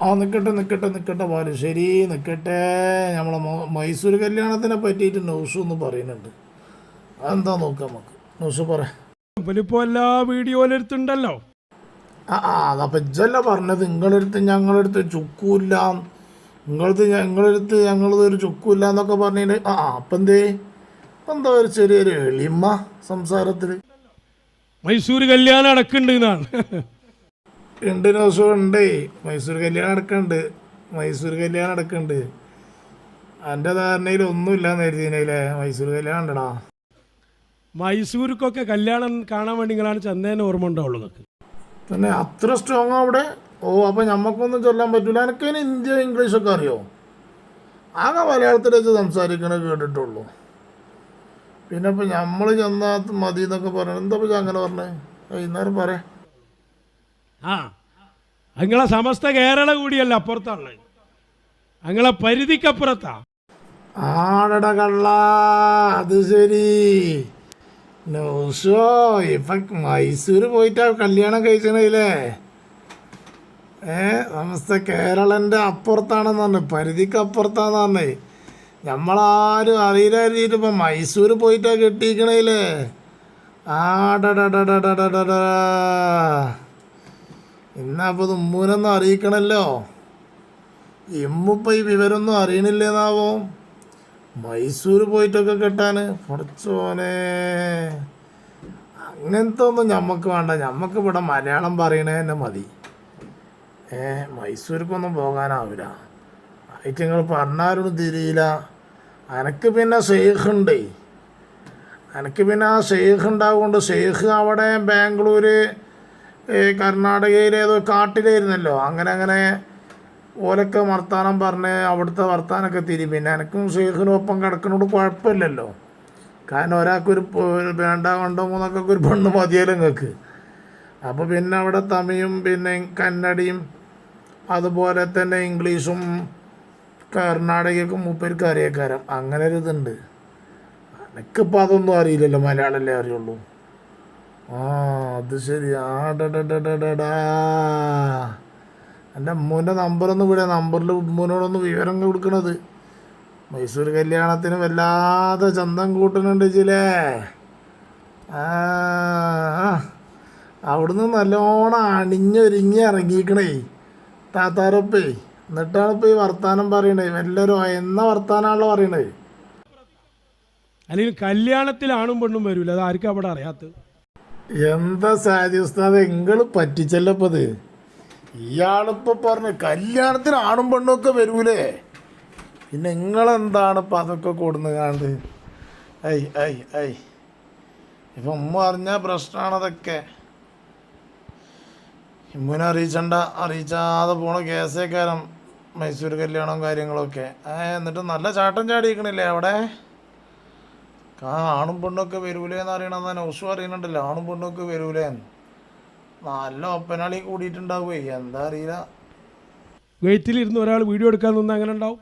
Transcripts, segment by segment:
ആ നിൽക്കട്ടെ നിൽക്കട്ടെ നിൽക്കട്ടെ പാൽ ശരി നിൽക്കട്ടെ നമ്മളെ മൈസൂർ കല്യാണത്തിനെ പറ്റിയിട്ട് ന്യൂസ് ഒന്ന് പറയുന്നുണ്ട്. എന്താ നോക്കാം നമുക്ക്? ന്യൂസ് പറ. ഇവലിപ്പോ എല്ലാ വീഡിയോയിലെടുത്തുണ്ടല്ലോ ആ ആ അതപ്പം ഇജ്ജല്ല പറഞ്ഞത്. നിങ്ങളെടുത്ത് ഞങ്ങളെടുത്ത് ചുക്കൂല്ല. നിങ്ങളടുത്ത് ഞങ്ങളെടുത്ത് ഞങ്ങളത് ഒരു ചുക്കൂല്ല എന്നൊക്കെ പറഞ്ഞിട്ട് ആ ആ, അപ്പം എന്തേ? എന്താ ഒരു ചെറിയൊരു എളിമ സംസാരത്തിൽ മൈസൂർ കല്യാണം അടക്കുന്നുണ്ട് എന്നാണ്. രണ്ട് ദിവസം ഉണ്ട് മൈസൂർ കല്യാണം അടക്കുന്നുണ്ട് മൈസൂർ കല്യാണം അടക്കുന്നുണ്ട് എന്റെ ധാരണയിൽ ഒന്നുമില്ല കരുതിനല്ലേ മൈസൂർ കല്യാണം ഉണ്ടടാ. മൈസൂർക്കൊക്കെ കല്യാണം കാണാൻ വേണ്ടി നിങ്ങളാണ് ചെന്നേനെ ഓർമ്മ ഉണ്ടാവുള്ളൂ നിങ്ങൾക്ക് പിന്നെ അത്ര സ്ട്രോങ് അവിടെ? ഓ അപ്പം ഞമ്മക്കൊന്നും ചൊല്ലാൻ പറ്റൂല. എനിക്കതിന് ഇന്ത്യ ഇംഗ്ലീഷൊക്കെ അറിയോ? ആകെ മലയാളത്തിലേക്ക് സംസാരിക്കണേ കേട്ടിട്ടുള്ളൂ. പിന്നെ ഇപ്പം നമ്മൾ ചെന്നാൽ മതി എന്നൊക്കെ പറഞ്ഞു. എന്താ ഇപ്പം അങ്ങനെ പറഞ്ഞേ? വൈകുന്നേരം പറയാം ആ നിങ്ങളെ സമസ്ത കേരള കൂടിയല്ല അപ്പുറത്താണുള്ളത്. നിങ്ങളെ പരിധിക്കപ്പുറത്താ. ആടട കള്ള അത് ശരി. നൗഷോ ഇപ്പൊ മൈസൂർ പോയിട്ടാ കല്യാണം കഴിച്ചണല്ലേ ഏ സമസ്ത കേരളന്റെ അപ്പുറത്താണെന്ന് പറഞ്ഞു. പരിധിക്ക് അപ്പുറത്താന്ന് പറഞ്ഞേ. നമ്മളാരും അറിയില്ലായിരുന്നു ഇപ്പം മൈസൂർ പോയിട്ടാ കെട്ടിക്കണേലേ. ആടടടടടടട എന്നാ അപ്പൊ ഇത് ഉമ്മൂനൊന്നും അറിയിക്കണല്ലോ. ഇമ്മിപ്പോ ഈ വിവരമൊന്നും അറിയണില്ലേന്നാവോ? മൈസൂർ പോയിട്ടൊക്കെ കെട്ടാൻ പഠിച്ചോനെ അങ്ങനത്തെ ഒന്നും ഞമ്മക്ക് വേണ്ട. ഞമ്മക്ക് ഇവിടെ മലയാളം പറയണേ തന്നെ മതി. ഏ മൈസൂർക്കൊന്നും പോകാനാവില്ല ഐറ്റങ്ങൾ പറഞ്ഞാലും തിരിയില്ല. അനക്ക് പിന്നെ ഷെയ്ഖ് അനക്ക് എനിക്ക് പിന്നെ ആ ഷെയ്ഖ് ഉണ്ടാവുകൊണ്ട് ഷെയ്ഖ് അവിടെ ബാംഗ്ലൂര് കർണാടകയിൽ ഏതോ കാട്ടിലായിരുന്നല്ലോ. അങ്ങനെ അങ്ങനെ ഓലൊക്കെ വർത്താനം പറഞ്ഞ് അവിടുത്തെ വർത്താനൊക്കെ തിരി. പിന്നെ എനിക്കും ഷെയ്ഖിനും ഒപ്പം കിടക്കുന്നോട് കുഴപ്പമില്ലല്ലോ. കാരണം ഒരാൾക്കൊരു വേണ്ട കൊണ്ടോ മൂന്നൊക്കെ ഒരു പെണ്ണ് മതിയല്ലോ നിങ്ങൾക്ക് അപ്പോൾ പിന്നെ അവിടെ തമിഴും പിന്നെ കന്നഡയും അതുപോലെ തന്നെ ഇംഗ്ലീഷും കർണാടകയ്ക്കും മൂപ്പർക്ക് അറിയക്കാരം. അങ്ങനെ ഒരു ഇതുണ്ട്. എനിക്കിപ്പോൾ അതൊന്നും അറിയില്ലല്ലോ മലയാളമല്ലേ അറിയുള്ളൂ. ആ അത് ശരി. ആ എന്റെ അമ്മൂന്റെ നമ്പറൊന്ന് വിടാ. നമ്പറിൽ ഉമ്മൂനോടൊന്ന് വിവരം കൊടുക്കണത്. മൈസൂർ കല്യാണത്തിന് വല്ലാതെ ചന്തം കൂട്ടുന്നുണ്ട് ചിലേ. അവിടുന്ന് നല്ലോണം അണിഞ്ഞൊരുങ്ങി ഇറങ്ങിക്കണേ താത്താരൊപ്പേ. എന്നിട്ടാണ് ഇപ്പോൾ ഈ വർത്താനം പറയണേ. എല്ലാരും എന്ന വർത്താനാണല്ലോ പറയണേ. അല്ലെങ്കിൽ കല്യാണത്തിൽ ആണും പെണ്ണും വരൂല. അത് ആർക്കും അവിടെ അറിയാത്തത്? എന്താ സാജി ഉസ്താദ്? നിങ്ങൾ പറ്റിച്ചല്ലപ്പത്. ഇയാളിപ്പോ പറഞ്ഞു കല്യാണത്തിന് ആണും പെണ്ണും ഒക്കെ വരൂലേ. പിന്നെ നിങ്ങളെന്താണ് ഇപ്പം അതൊക്കെ കൊടുന്ന് കാണ്ട്? ഐ ഐ ഐ. ഇപ്പം ഉമ്മ അറിഞ്ഞ പ്രശ്നമാണ് അതൊക്കെ. ഇമ്മുനെ അറിയിച്ചണ്ട. അറിയിച്ചാതെ പോണ കേസേക്കാരം മൈസൂർ കല്യാണവും കാര്യങ്ങളൊക്കെ. എന്നിട്ട് നല്ല ചാട്ടം ചാടിയിരിക്കണില്ലേ അവിടെ? ആ ആണും പെണ്ണൊക്കെ വരൂലേന്ന് അറിയണമെന്ന് നൗസു അറിയണുണ്ടല്ലോ. ആണും പെണ്ണൊക്കെ വരൂലേന്ന്. നല്ല ഒപ്പനാളി കൂടിയിട്ടുണ്ടാവുമേ എന്താ അറിയില്ല. വെയിറ്റിലിരുന്ന് ഒരാൾ വീഡിയോ എടുക്കാൻ നിന്ന് അങ്ങനെ ഉണ്ടാവും?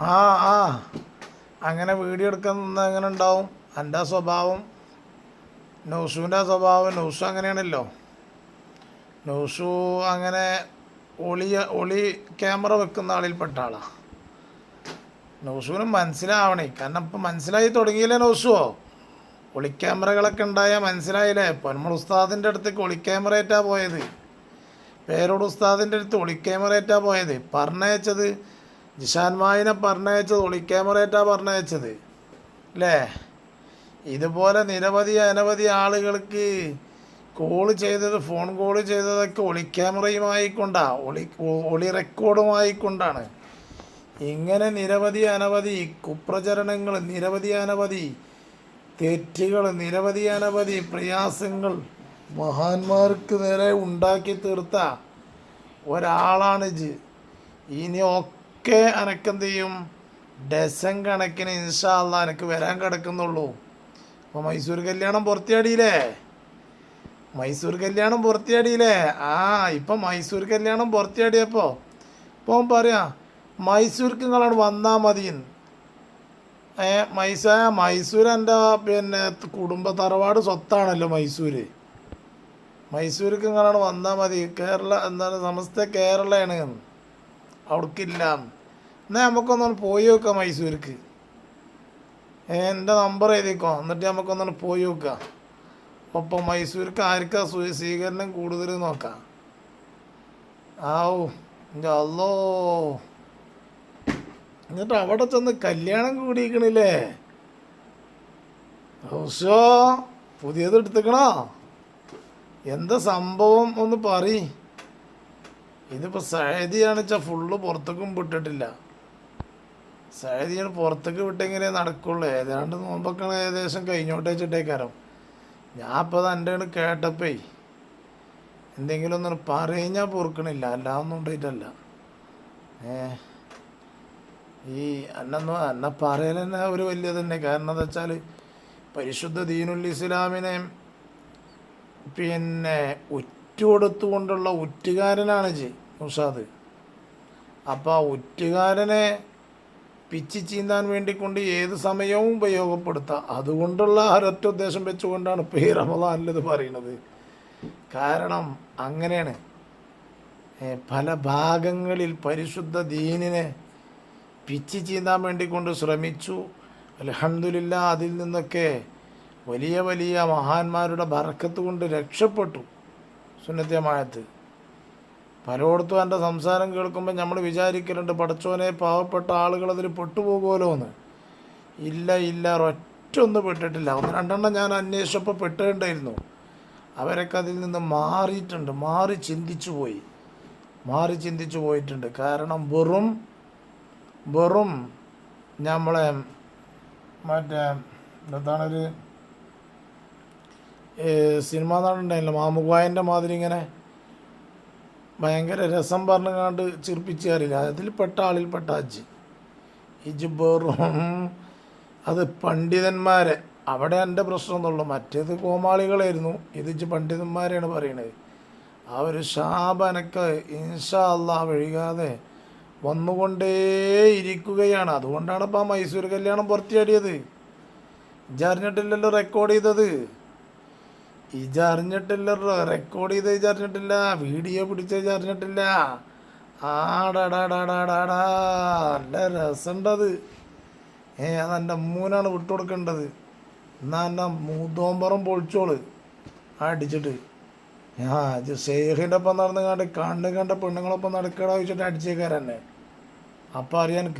ആ ആ. അങ്ങനെ വീഡിയോ എടുക്കാൻ നിന്ന് അങ്ങനെ ഉണ്ടാവും. എന്റെ സ്വഭാവം. നൗസുവിന്റെ സ്വഭാവം. നൗസു അങ്ങനെയാണല്ലോ. നൗസു അങ്ങനെ ഒളി ഒളി ക്യാമറ വെക്കുന്ന ആളിൽപ്പെട്ട ആളാണ് നൗസുവിന് മനസ്സിലാവണേ. കാരണം ഇപ്പം മനസ്സിലായി തുടങ്ങിയില്ലേ നോസുവോ ഒളി ക്യാമറകളൊക്കെ ഉണ്ടായാൽ മനസ്സിലായില്ലേ? പൊന്മൾ ഉസ്താദിന്റെ അടുത്തേക്ക് ഒളി ക്യാമറയേറ്റാ പോയത്. പേരോട് ഉസ്താദിന്റെ അടുത്ത് ഒളി ക്യാമറയേറ്റാ പോയത്. പറഞ്ഞയച്ചത് ജിഷാൻ മായിനെ പറഞ്ഞയച്ചത് ഏറ്റാ പറഞ്ഞയച്ചത്. അല്ലേ ഇതുപോലെ നിരവധി അനവധി ആളുകൾക്ക് കോൾ ചെയ്തത് ഫോൺ കോൾ ചെയ്തതൊക്കെ ഒളി ക്യാമറയുമായി കൊണ്ടാ ഒളി ഒളി റെക്കോർഡുമായി കൊണ്ടാണ് ഇങ്ങനെ നിരവധി അനവധി കുപ്രചരണങ്ങൾ നിരവധി അനവധി തെറ്റുകൾ നിരവധി അനവധി പ്രയാസങ്ങൾ മഹാന്മാർക്ക് നേരെ ഉണ്ടാക്കി തീർത്ത ഒരാളാണ് ജ്. ഇനി ഒക്കെ അനക്കെന്ത് ചെയ്യും ഡസൻ കണക്കിന് ഇൻഷാല്ല എനിക്ക് വരാൻ കിടക്കുന്നുള്ളൂ. അപ്പോൾ മൈസൂർ കല്യാണം പുറത്തിയാടിയില്ലേ? മൈസൂർ കല്യാണം പുറത്തിയാടിയില്ലേ? ആ ഇപ്പം മൈസൂർ കല്യാണം പുറത്തിയാടിയപ്പോൾ ഇപ്പോൾ പറയാ മൈസൂർക്ക് നിങ്ങളാണ് വന്നാൽ മതിയെന്ന് ഏ മൈസ മൈസൂർ എന്റെ പിന്നെ കുടുംബ തറവാട് സ്വത്താണല്ലോ മൈസൂർ മൈസൂർക്ക് നിങ്ങളാണ് വന്നാൽ മതി. കേരള എന്താണ് സമസ്ത കേരളയാണ് അവിടേക്കില്ല എന്നാൽ നമുക്കൊന്നാണ് പോയി നോക്കാം മൈസൂർക്ക്. എന്റെ നമ്പർ എഴുതിക്കോ. എന്നിട്ട് നമുക്കൊന്നാണ് പോയി നോക്കാം. ഒപ്പം മൈസൂർക്ക് ആർക്കാ സ്വീ- സ്വീകരണം കൂടുതൽ നോക്കാം? ആവൂ. എന്റെ അല്ലോ എന്നിട്ട് അവിടെ ചെന്ന് കല്യാണം കൂടിയിരിക്കണില്ലേ? ഹൗസോ പുതിയത് എടുത്തുക്കണോ? എന്താ സംഭവം ഒന്ന് പറ ഇതിപ്പോൾ സഹദിയാണ് വെച്ചാൽ ഫുള്ള് പുറത്തേക്കും വിട്ടിട്ടില്ല. സഹദിയാണ് പുറത്തേക്ക് വിട്ടെങ്കിലേ നടക്കുള്ളൂ. ഏതാണ്ട് നോമ്പൊക്കെ ഏകദേശം കഴിഞ്ഞോട്ടെ വെച്ചിട്ടേക്കാരം ഞാൻ അപ്പോൾ തന്റെ കേട്ടപ്പേ എന്തെങ്കിലും ഒന്നും പറഞ്ഞാൽ പൊറുക്കണില്ല അല്ലാതൊന്നും ഉണ്ടായിട്ടല്ല. ഏ ഈ അന്നൊന്നും അന്ന പറയൽ തന്നെ ഒരു വലിയ തന്നെ. കാരണം എന്താ വെച്ചാൽ പരിശുദ്ധ ദീനുൽ ഇസ്ലാമിനെ പിന്നെ ഉറ്റുകൊടുത്തുകൊണ്ടുള്ള ഉറ്റുകാരനാണ് ജി മുസാദ്. അപ്പോൾ ആ ഉറ്റുകാരനെ പിച്ചി ചീന്താൻ വേണ്ടിക്കൊണ്ട് ഏത് സമയവും ഉപയോഗപ്പെടുത്താം. അതുകൊണ്ടുള്ള ഒരൊറ്റ ഉദ്ദേശം വെച്ചുകൊണ്ടാണ് ഇപ്പോൾ ഈ റമദാനിലിത് പറയുന്നത്. കാരണം അങ്ങനെയാണ്. പല ഭാഗങ്ങളിൽ പരിശുദ്ധ ദീനിനെ പിച്ചി ചീന്താൻ വേണ്ടിക്കൊണ്ട് ശ്രമിച്ചു. അലഹമില്ല അതിൽ നിന്നൊക്കെ വലിയ വലിയ മഹാന്മാരുടെ ബറക്കത്ത് കൊണ്ട് രക്ഷപ്പെട്ടു. സുന്നത്യമായത്ത് പലയിടത്തും എന്റെ സംസാരം കേൾക്കുമ്പോൾ നമ്മൾ വിചാരിക്കലുണ്ട് പടച്ചോനെ പാവപ്പെട്ട ആളുകൾ അതിൽ പെട്ടുപോകുമല്ലോ എന്ന് ഇല്ല ഇല്ല ഒറ്റ ഒന്നും പെട്ടിട്ടില്ല. ഒന്ന് രണ്ടെണ്ണം ഞാൻ അന്വേഷിച്ചപ്പോൾ പെട്ടേണ്ടായിരുന്നു അവരൊക്കെ അതിൽ നിന്ന് മാറിയിട്ടുണ്ട് മാറി ചിന്തിച്ചു പോയി. മാറി ചിന്തിച്ചു പോയിട്ടുണ്ട്. കാരണം വെറും വെറും നമ്മളെ മറ്റേ എന്താണൊരു സിനിമ നാടുണ്ടായില്ല മാമുഖായന്റെ മാതിരി ഇങ്ങനെ ഭയങ്കര രസം പറഞ്ഞുകൊണ്ട് ചിർപ്പിച്ച് കയറിയില്ല അതിൽ പെട്ട ആളിൽ പെട്ട അജ്ജ്. ഇജ് വെറും അത് പണ്ഡിതന്മാരെ. അവിടെ എന്റെ പ്രശ്നമൊന്നുള്ളൂ മറ്റേത് കോമാളികളായിരുന്നു. ഇത് ഇജ് പണ്ഡിതന്മാരെയാണ് പറയണത്. ആ ഒരു ശാപനക്ക് ഇൻഷാ അല്ലാ വഴികാതെ വന്നുകൊണ്ടേ ഇരിക്കുകയാണ് അതുകൊണ്ടാണ് ഇപ്പോൾ ആ മൈസൂർ കല്യാണം പുറത്തിയാടിയത്. ഇജറിഞ്ഞിട്ടില്ലല്ലോ റെക്കോർഡ് ചെയ്തത്. ഇജറിഞ്ഞിട്ടില്ലല്ലോ റെക്കോർഡ് ചെയ്ത് ഇജറിഞ്ഞിട്ടില്ല. വീഡിയോ പിടിച്ച ഇജറിഞ്ഞിട്ടില്ല. ആടാടാടാടാടാടാ നല്ല രസമുണ്ടത് ഏ അതെന്റെ വിട്ടു വിട്ടുകൊടുക്കേണ്ടത്. എന്നാ എന്റെ മൂത്തോമ്പറം പൊളിച്ചോൾ. അടിച്ചിട്ട്. ആ ഷെയ്ഖിന്റെ ഒപ്പം നടന്ന് കണ്ട് കണ്ണ് കണ്ട പെണ്ണുങ്ങളൊപ്പം നടക്കടാ വെച്ചിട്ട് അടിച്ചേക്കാരന്നെ. അപ്പം അറിയാൻ